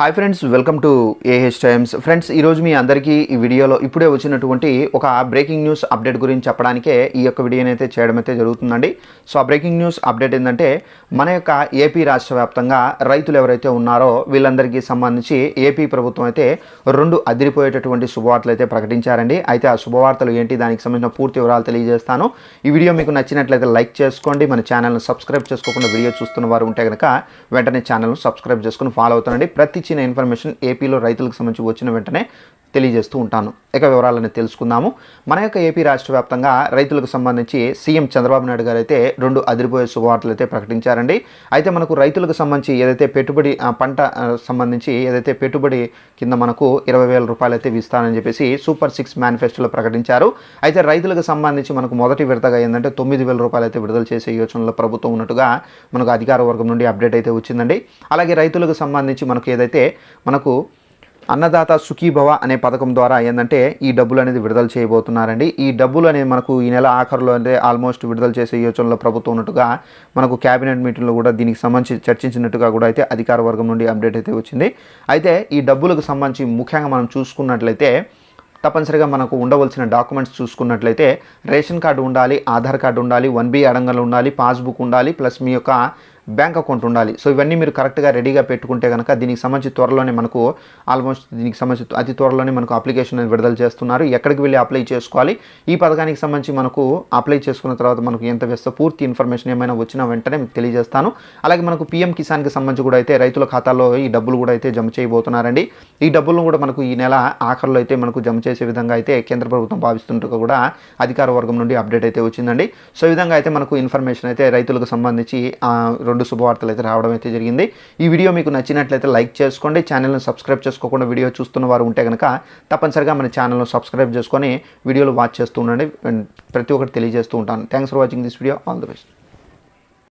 Hi friends welcome to AH Times friends ఈరోజు మీ అందరికీ ఈ వీడియోలో ఇప్పుడే వచ్చినటువంటి ఒక బ్రేకింగ్ న్యూస్ అప్డేట్ గురించి చెప్పడానికే ఈ యొక్క వీడియోని అయితే చేయడం అయితే జరుగుతుందండి. సో ఆ బ్రేకింగ్ న్యూస్ అప్డేట్ ఏంటంటే మన యొక్క ఏపీ రాష్ట్ర వ్యాప్తంగా రైతులు ఎవరైతే ఉన్నారో వీళ్ళందరికీ సంబంధించి ఏపీ ప్రభుత్వం అయితే రెండు అదిరిపోయేటటువంటి శుభవార్తలు అయితే ప్రకటించారండి. అయితే ఆ శుభవార్తలు ఏంటి దానికి సంబంధించిన పూర్తి వివరాలు తెలియజేస్తాను. ఈ వీడియో మీకు నచ్చినట్లయితే లైక్ చేసుకోండి. మన ఛానల్ను సబ్స్క్రైబ్ చేసుకోకుండా వీడియో చూస్తున్న వారు ఉంటే కనుక వెంటనే ఛానల్ను సబ్స్క్రైబ్ చేసుకుని ఫాలో అవుతానండి. ప్రతి ఇచ్చిన ఇన్ఫర్మేషన్ ఏపీలో రైతులకు సంబంధించి వచ్చిన వెంటనే తెలియజేస్తూ ఉంటాను. ఇక వివరాలను తెలుసుకుందాము. మన యొక్క ఏపీ రాష్ట్ర వ్యాప్తంగా రైతులకు సంబంధించి సీఎం చంద్రబాబు నాయుడు గారు అయితే రెండు అదిరిపోయే శుభవార్తలు అయితే ప్రకటించారండి. అయితే మనకు రైతులకు సంబంధించి ఏదైతే పెట్టుబడి పంట సంబంధించి ఏదైతే పెట్టుబడి కింద మనకు ఇరవై వేల రూపాయలు అయితే ఇస్తానని చెప్పేసి సూపర్ సిక్స్ మేనిఫెస్టోలో ప్రకటించారు. అయితే రైతులకు సంబంధించి మనకు మొదటి విడతగా ఏంటంటే తొమ్మిది వేల రూపాయలు అయితే విడుదల చేసే యోచనలో ప్రభుత్వం ఉన్నట్టుగా మనకు అధికార వర్గం నుండి అప్డేట్ అయితే వచ్చిందండి. అలాగే రైతులకు సంబంధించి మనకు ఏదైతే మనకు అన్నదాత సుఖీభవ అనే పథకం ద్వారా ఏంటంటే ఈ డబ్బులు అనేది విడుదల చేయబోతున్నారండి. ఈ డబ్బులు అనేది మనకు ఈ నెల ఆఖరులో అంటే ఆల్మోస్ట్ విడుదల చేసే యోచనలో ప్రభుత్వం ఉన్నట్టుగా మనకు క్యాబినెట్ మీటింగ్లో కూడా దీనికి సంబంధించి చర్చించినట్టుగా కూడా అయితే అధికార వర్గం నుండి అప్డేట్ అయితే వచ్చింది. అయితే ఈ డబ్బులకు సంబంధించి ముఖ్యంగా మనం చూసుకున్నట్లయితే తప్పనిసరిగా మనకు ఉండవలసిన డాక్యుమెంట్స్ చూసుకున్నట్లయితే రేషన్ కార్డు ఉండాలి ఆధార్ కార్డు ఉండాలి వన్ బి అడంగలు ఉండాలి పాస్బుక్ ఉండాలి ప్లస్ మీ యొక్క బ్యాంక్ అకౌంట్ ఉండాలి. సో ఇవన్నీ మీరు కరెక్ట్గా రెడీగా పెట్టుకుంటే కనుక దీనికి సంబంధించి త్వరలోనే మనకు ఆల్మోస్ట్ దీనికి సంబంధించి అతి త్వరలోనే మనకు అప్లికేషన్ అనేది విడుదల చేస్తున్నారు. ఎక్కడికి వెళ్ళి అప్లై చేసుకోవాలి? ఈ పథకానికి సంబంధించి మనకు అప్లై చేసుకున్న తర్వాత మనకు ఎంత వేస్తో పూర్తి ఇన్ఫర్మేషన్ ఏమైనా వచ్చినా వెంటనే మీకు తెలియజేస్తాను. అలాగే మనకు పీఎం కిసాన్కి సంబంధించి కూడా అయితే రైతుల ఖాతాలో ఈ డబ్బులు కూడా అయితే జమ చేయబోతున్నారండి. ఈ డబ్బులను కూడా మనకు ఈ నెల ఆఖరిలో అయితే మనకు జమ చేసే విధంగా అయితే కేంద్ర ప్రభుత్వం భావిస్తుంటూ కూడా అధికార వర్గం నుండి అప్డేట్ అయితే వచ్చిందండి. సో ఈ విధంగా అయితే మనకు ఇన్ఫర్మేషన్ అయితే రైతులకు సంబంధించి రెండు రెండు శుభవార్తలు అయితే రావడం అయితే జరిగింది. ఈ వీడియో మీకు నచ్చినట్లయితే లైక్ చేసుకోండి. ఛానల్ని సబ్స్క్రైబ్ చేసుకోకుండా వీడియో చూస్తున్న వారు ఉంటే కనుక తప్పనిసరిగా మన ఛానల్ను సబ్స్క్రైబ్ చేసుకొని వీడియోలు వాచ్ చేస్తూ ఉండండి. ప్రతి ఒక్కటి తెలియజేస్తూ ఉంటాను. Thanks for watching this video all the best